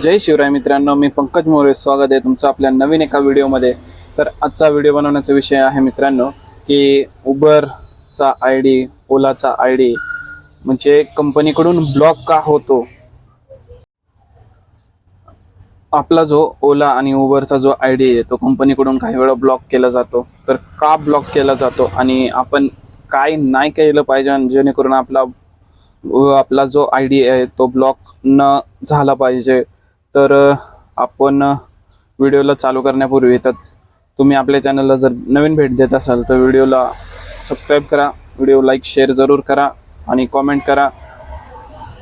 जय शिवराय मित्रांनो मी पंकज मोरे स्वागत आहे तुमचं आपल्या नवीन एका व्हिडिओमध्ये. तर आजचा व्हिडिओ बनवण्याचा विषय आहे मित्रांनो की उबरचा आय डी ओलाचा आय डी म्हणजे कंपनीकडून ब्लॉक का होतो? आपला जो ओला आणि उबरचा जो आय डी आहे तो कंपनीकडून काही वेळा ब्लॉक केला जातो. तर का ब्लॉक केला जातो आणि आपण काय नाही केलं पाहिजे जेणेकरून आपला आपला जो आय डी आहे तो ब्लॉक न झाला पाहिजे? तर आपण व्हिडिओला चालू करण्यापूर्वी तर तुम्ही आपल्या चॅनलला जर नवीन भेट देत असाल तर व्हिडिओला सबस्क्राईब करा व्हिडिओ लाईक शेअर जरूर करा आणि कॉमेंट करा.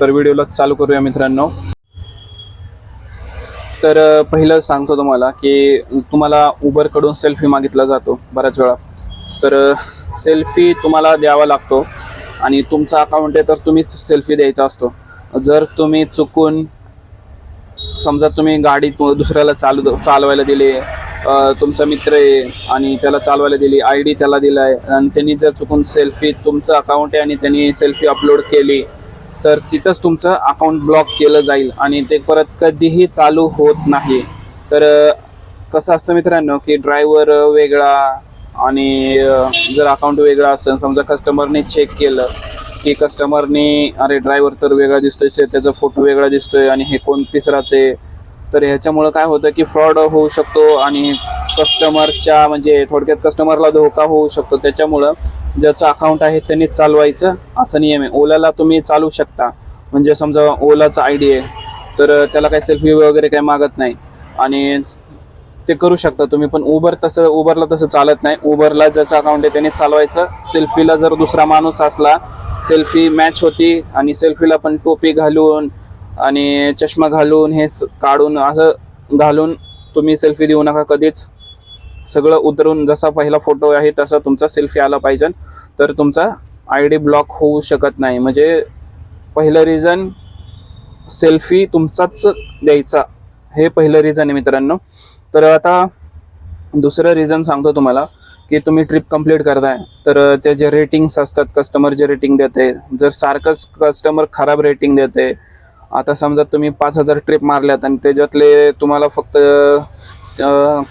तर व्हिडिओला चालू करूया मित्रांनो. तर पहिलं सांगतो तुम्हाला की तुम्हाला उबरकडून सेल्फी मागितला जातो बऱ्याच वेळा. तर सेल्फी तुम्हाला द्यावा लागतो आणि तुमचा अकाउंट आहे तर तुम्हीच सेल्फी द्यायचा असतो. जर तुम्ही चुकून समजा तुम्ही गाडी दुसऱ्याला चालू चालवायला दिली तुमचा मित्र आहे आणि त्याला चालवायला दिली आय डी त्याला दिलाय आणि त्यांनी जर चुकून सेल्फी तुमचं अकाउंट आहे आणि त्यांनी सेल्फी अपलोड केली तर तिथंच तुमचं अकाउंट ब्लॉक केलं जाईल आणि ते परत कधीही चालू होत नाही. तर कसं असतं मित्रांनो की ड्रायव्हर वेगळा आणि जर अकाउंट वेगळा असेल समजा कस्टमरने चेक केलं की कस्टमरनी अरे ड्रायव्हर तर वेगळा दिसतोय त्याचा फोटो वेगळा दिसतोय आणि हे कोण तिसराच? आहे तर ह्याच्यामुळं काय होतं की फ्रॉड होऊ शकतो आणि कस्टमरच्या म्हणजे थोडक्यात कस्टमरला धोका होऊ शकतो. त्याच्यामुळं ज्याचं अकाउंट आहे त्यांनी चालवायचं असं नियम आहे. ओलाला तुम्ही चालू शकता. म्हणजे समजा ओलाचा आय डी आहे तर त्याला काही सेल्फी वगैरे काही मागत नाही. आणि ते करू शकता तुम्ही पण उबर तसं उबरला तसं चालत नाही. उबरला जसं अकाउंट आहे त्याने चालवायचं. सेल्फीला जर दुसरा माणूस असला सेल्फी मॅच होती आणि सेल्फीला पण टोपी घालून आणि चष्मा घालून हेच काढून असं घालून तुम्ही सेल्फी देऊ नका कधीच. सगळं उतरून जसा पहिला फोटो आहे तसा तुमचा सेल्फी आला पाहिजे. तर तुमचा आय डी ब्लॉक होऊ शकत नाही. म्हणजे पहिलं रिझन सेल्फी तुमचाच द्यायचा. हे पहिलं रिझन आहे मित्रांनो. तर आता दुसरं रिझन सांगतो तुम्हाला की तुम्ही ट्रिप कंप्लीट करताय तर ते जे रेटिंग्स असतात कस्टमर जे रेटिंग देते जर सारखंच कस्टमर खराब रेटिंग देते आता समजा तुम्ही पाच हजार ट्रिप मारल्यात आणि त्याच्यातले तुम्हाला फक्त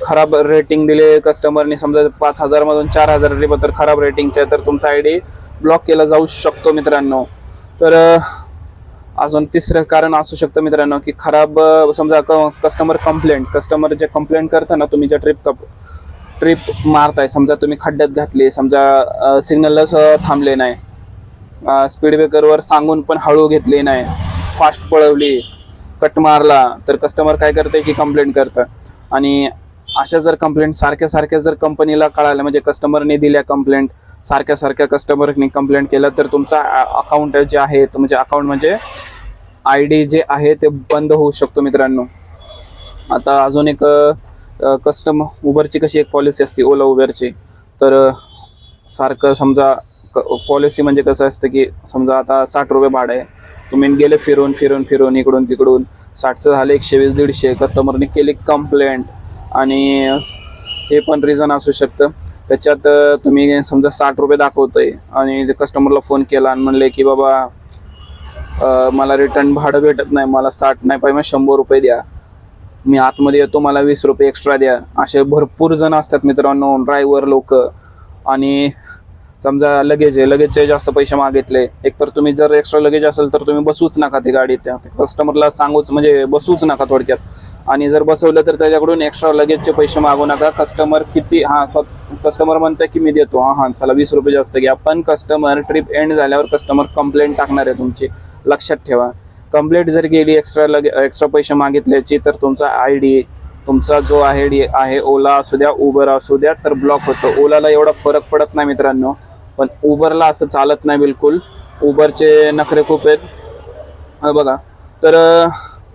खराब रेटिंग दिले कस्टमरने समजा पाच हजारमधून चार हजार ट्रिप तर खराब रेटिंगचे तर तुमचा आय डी ब्लॉक केला जाऊ शकतो मित्रांनो. तर अजून तिसरं कारण असू शकतं मित्रांनो की खराब समजा कस्टमर कंप्लेंट कस्टमर जे कंप्लेंट करता ना तुम्ही ज्या ट्रिप ट्रिप मारताय समजा तुम्ही खड्ड्यात घातली समजा सिग्नलच थांबले नाही. स्पीड ब्रेकरवर सांगून पण हळू घेतली नाही. फास्ट पळवली कट मारला तर कस्टमर काय करते की कंप्लेंट करतं. आणि अशा जर कंप्लेंट सारख्या सारख्या जर कंपनीला कळाल्या म्हणजे कस्टमरने दिल्या कंप्लेंट सारख्या सारख्या कस्टमरने कंप्लेंट केलं तर तुमचा अकाउंट जे आहे तुमचे म्हणजे अकाउंट म्हणजे आय डी जे आहे ते बंद होऊ शकतो मित्रांनो. आता अजून एक कस्टम उबरची कशी एक पॉलिसी असते ओला उबरची तर सारखं समजा पॉलिसी म्हणजे कसं असतं की समजा आता साठ रुपये भाडं आहे तुम्ही गेले फिरून फिरून फिरून इकडून तिकडून साठचं झालं एकशे वीस दीडशे कस्टमरने केली कंप्लेंट आणि हे पण रिझन असू शकतं. त्याच्यात तुम्ही समजा साठ रुपये दाखवतंय आणि कस्टमरला फोन केला आणि म्हणले की बाबा मला रिटर्न भाडं भेटत नाही मला साठ नाही पाहिजे शंभर रुपये द्या. मी आतमध्ये येतो मला वीस रुपये एक्स्ट्रा द्या. असे भरपूर जण असतात मित्रांनो ड्रायव्हर लोक. आणि समजा लगेज आहे लगेजचे जास्त पैसे मागितले एकतर तुम्ही जर एक्स्ट्रा लगेज असेल तर तुम्ही बसूच नका ती गाडी त्या कस्टमरला सांगूच म्हणजे बसूच नका थोडक्यात. आणि जर बसवलं तर त्याच्याकडून एक्स्ट्रा लगेजचे पैसे मागू नका. कस्टमर किती हां स्वतः कस्टमर म्हणतं की मी देतो. हां हां चला वीस रुपये जास्त घ्या. पण कस्टमर ट्रिप एंड झाल्यावर कस्टमर कंप्लेंट टाकणार आहे तुमची. लक्षात ठेवा. कंप्लेंट जर गेली एक्स्ट्रा लगे एक्स्ट्रा पैसे मागितल्याची तर तुमचा आय डी तुमचा जो आहे डी आहे ओला असू द्या उबर असू द्या तर ब्लॉक होतो. ओलाला एवढा फरक पडत नाही मित्रांनो. पण उबरला असं चालत नाही बिलकुल. उबरचे नखरे खूप आहेत. बघा. तर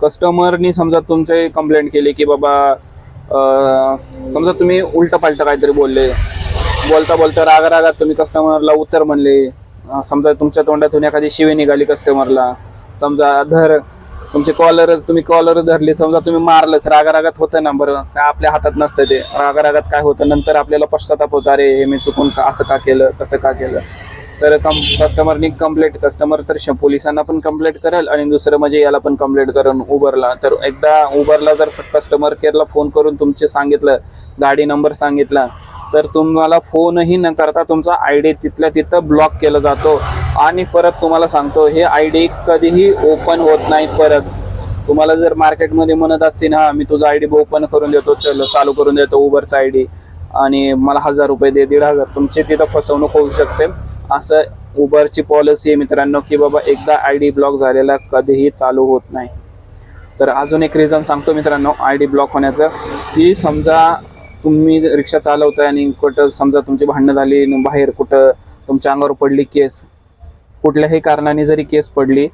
कस्टमरनी समजा तुमचे कंप्लेंट केली की बाबा समजा तुम्ही उलट पालटं काहीतरी बोलले. बोलता बोलता रागा रागात तुम्ही कस्टमरला उत्तर म्हणले. समजा तुमच्या तोंडातून एखादी शिवी निघाली कस्टमरला समजा धर तुमचे कॉलरच तुम्ही कॉलरच धरले समजा तुम्ही मारलंच रागारागात होतं ना बरं. काय आपल्या हातात नसतं ते. रागारागात काय होतं? नंतर आपल्याला पश्चाताप होतं अरे हे मी चुकून का असं का केलं? तसं का केलं? तर कम कस्टमरनी कंप्लेंट कस्टमर तर श- पोलिसांना पण कंप्लेंट करेल आणि दुसरं म्हणजे याला पण कंप्लेंट करेल उबरला तर एकदा उबरला जर कस्टमर केअरला फोन करून तुमचे सांगितलं गाडी नंबर सांगितला तर तुम्हाला फोनही न करता तुमचा आय डी तिथल्या तिथं ब्लॉक केला जातो. आणि परत तुम्हाला सांगतो हे आय डी कधीही ओपन होत नाही परत. तुम्हाला जर मार्केटमध्ये म्हणत असतील हा मी तुझा आय डी ओपन करून देतो चल चालू करून देतो उबरचा आय डी आणि मला हजार रुपये दे दीड हजार तुमची तिथं फसवणूक होऊ शकते. असं उबरची पॉलिसी आहे मित्रांनो की बाबा एकदा आय डी ब्लॉक झालेला कधीही चालू होत नाही. तर अजून एक रिझन सांगतो मित्रांनो आय डी ब्लॉक होण्याचं की समजा तुम्ही रिक्षा चालवताय आणि कुठं समजा तुमची भांडणं झाली बाहेर कुठं तुमच्या अंगावर पडली केस कुठल्याही कारणाने जरी केस पडली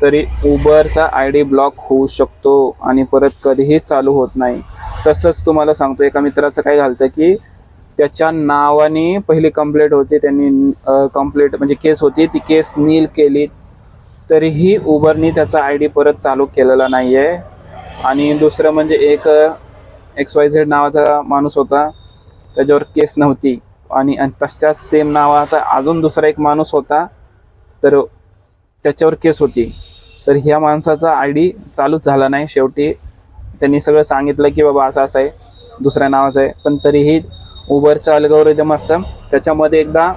तरी उबरचा आय डी ब्लॉक होऊ शकतो आणि परत कधीही चालू होत नाही. तसंच तुम्हाला सांगतो एका मित्राचं काय झालं की त्याच्या नावाने पहिली कंप्लेंट होती त्यांनी कंप्लेंट म्हणजे केस होती ती केस नील केली तरीही उबरनी त्याचा आय डी परत चालू केलेला नाही आहे आणि दुसरं म्हणजे एक एक्स वाय झेड नावाचा माणूस होता त्याच्यावर केस नव्हती. आणि आणि तशाच सेम नावाचा अजून दुसरा एक माणूस होता तर त्याच्यावर केस होती. तर ह्या माणसाचा आय डी चालूच झाला नाही. शेवटी त्यांनी सगळं सांगितलं की बाबा असं असं आहे दुसऱ्या नावाचं आहे. पण तरीही उबरचं अल्गोरिदम असतं. त्याच्यामध्ये एकदा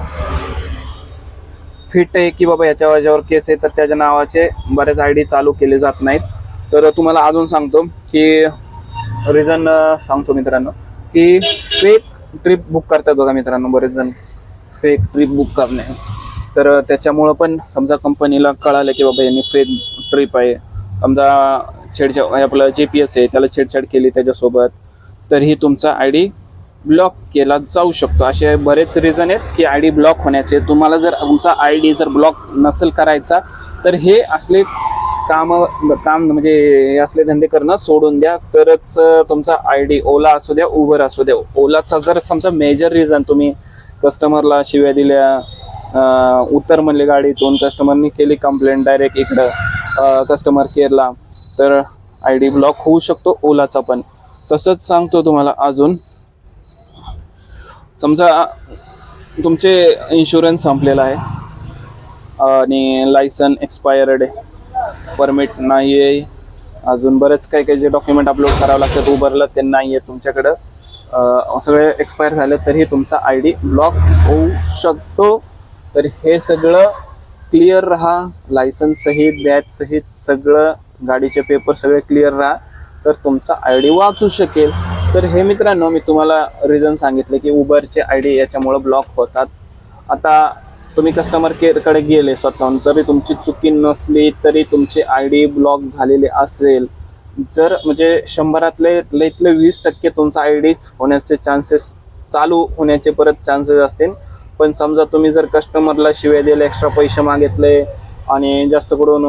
फिट आहे की बाबा याच्या याच्यावर केस आहे तर त्याच्या नावाचे बरेच आय डी चालू केले जात नाहीत. तर तुम्हाला अजून सांगतो की रिझन सांगतो मित्रांनो की फेक ट्रिप बुक करतात बघा मित्रांनो बरेच जण. फेक ट्रिप बुक करणे. तर त्याच्यामुळं पण समजा कंपनीला कळालं की बाबा यांनी फेक ट्रिप आहे. समजा छेडछाड आपलं जे पी एस आहे त्याला छेडछाड केली त्याच्यासोबत तरीही तुमचा आय डी ब्लॉक केला जाऊ शकतो. असे बरेच रिझन आहेत की आय डी ब्लॉक होण्याचे. तुम्हाला जर तुमचा आय डी जर ब्लॉक नसेल करायचा तर हे असले काम काम म्हणजे हे असले धंदे करणं सोडून द्या. तरच तुमचा आय डी ओला असू द्या उबर असू द्या. ओलाचा जर समजा मेजर रिझन तुम्ही कस्टमरला शिव्या दिल्या उत्तर म्हणले गाडीतून कस्टमरनी केली कंप्लेंट डायरेक्ट इकडं कस्टमर केअरला तर आय डी ब्लॉक होऊ शकतो ओलाचा पण. तसंच सांगतो तुम्हाला अजून. समजा तुमचे इन्शुरन्स संपलेला आहे. आणि लायसन एक्सपायर्ड आहे. परमिट नाही आहे. अजून बरेच काही काही जे डॉक्युमेंट अपलोड करावं लागतात उबरला ते नाही आहे तुमच्याकडं. सगळे एक्सपायर झाले तरीही तुमचा आय डी ब्लॉक होऊ शकतो. तर हे सगळं क्लिअर राहा. लायसन्स सहित बॅच सहित सगळं गाडीचे पेपर सगळे क्लिअर राहा. तर तुमचा आय डी वाचू शकेल. तर हे मित्रांनो मी तुम्हाला रिझन सांगितले की उबरचे आय डी याच्यामुळं ब्लॉक होतात. आता तुम्ही कस्टमर केअरकडे गेले स्वतःहून जरी तुमची चुकी नसली तरी तुमचे आय डी ब्लॉक झालेले असेल. जर म्हणजे शंभरातले इथले वीस टक्के तुमचा आय डी होण्याचे चान्सेस चालू होण्याचे परत चान्सेस असतील. पण समजा तुम्ही जर कस्टमरला शिव्या दिले एक्स्ट्रा पैसे मागितले आणि जास्त करून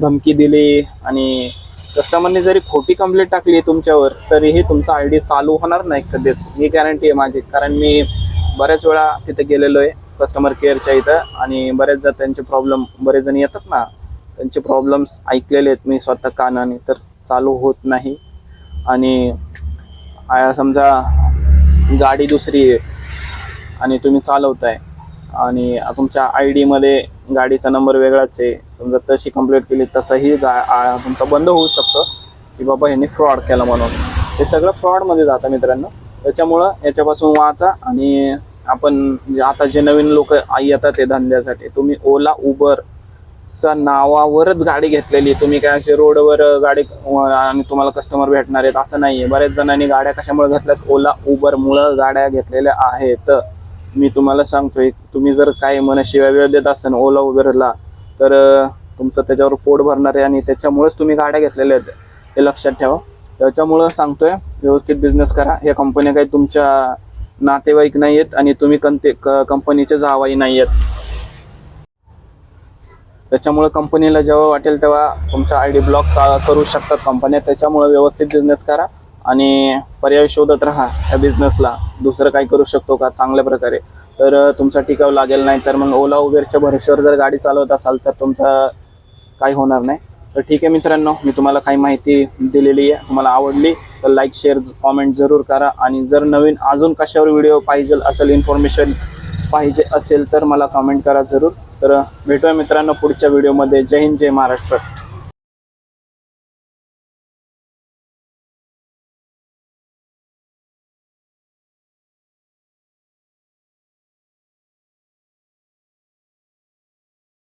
धमकी दिली आणि कस्टमरने जरी खोटी कंप्लेंट टाकली तुमच्यावर तरीही तुमचा आय डी चालू होणार नाही कधीच. ही गॅरंटी आहे माझी. कारण मी बऱ्याच वेळा तिथे गेलेलो आहे कस्टमर केअरच्या इथं आणि बरेचदा त्यांचे प्रॉब्लेम बरेच जण येतात ना त्यांचे प्रॉब्लेम्स ऐकलेले आहेत. मी स्वतः कानाने तर चालू होत नाही. आणि समजा गाडी दुसरी आहे. आणि तुम्ही चालवताय. आणि तुमच्या आय डीमध्ये गाडीचा नंबर वेगळाच आहे. समजा तशी कंप्लेंट केली तसंही गा तुमचा बंद होऊ शकतो. की बाबा ह्यांनी फ्रॉड केला म्हणून. हे सगळं फ्रॉडमध्ये जातं मित्रांनो. त्याच्यामुळं याच्यापासून वाचा आणि आपण जे आता जे नवीन लोक येतात ते धंद्यासाठी तुम्ही ओला उबर नावावरच गाडी घेतलेली. तुम्ही काय असे रोडवर गाडी आणि तुम्हाला कस्टमर भेटणार आहेत असं नाही आहे बऱ्याच जणांनी गाड्या कशामुळे घेतल्यात? ओला उबरमुळं गाड्या घेतलेल्या आहेत. मी तुम्हाला सांगतोय तुम्ही जर काय मनाशिवाय वेळ देत असाल ओला उबेरला तर तुमचं त्याच्यावर पोट भरणार आहे आणि त्याच्यामुळेच तुम्ही गाड्या घेतलेल्या आहेत. हे लक्षात ठेवा. त्याच्यामुळं सांगतोय व्यवस्थित बिझनेस करा. या कंपन्या काही तुमच्या नातेवाईक नाही आहेत आणि तुम्ही कंते कंपनीचे जावाई नाही आहेत. त्याच्यामुळं कंपनीला जेव्हा वाटेल तेव्हा तुमचा आय डी ब्लॉक करू शकतात कंपन्या त्याच्यामुळं व्यवस्थित बिझनेस करा. आणि पर्याय शोधत राहा या बिझनेसला दुसरं काय करू शकतो का? चांगल्या प्रकारे. तर तुमचा टिकाव लागेल नाही तर मग ओला उबेरच्या भरोश्यावर जर गाडी चालवत असाल तर तुमचा काही होणार नाही. तर ठीक आहे मित्रांनो मी तुम्हाला काही माहिती दिलेली आहे. तुम्हाला आवडली तर लाईक शेअर कॉमेंट जरूर करा. आणि जर नवीन अजून कशावर व्हिडिओ पाहिजे असेल इन्फॉर्मेशन पाहिजे असेल तर मला कमेंट करा जरूर. तर भेटूया मित्रांनो पुढच्या व्हिडिओमध्ये जय हिंद जय महाराष्ट्र.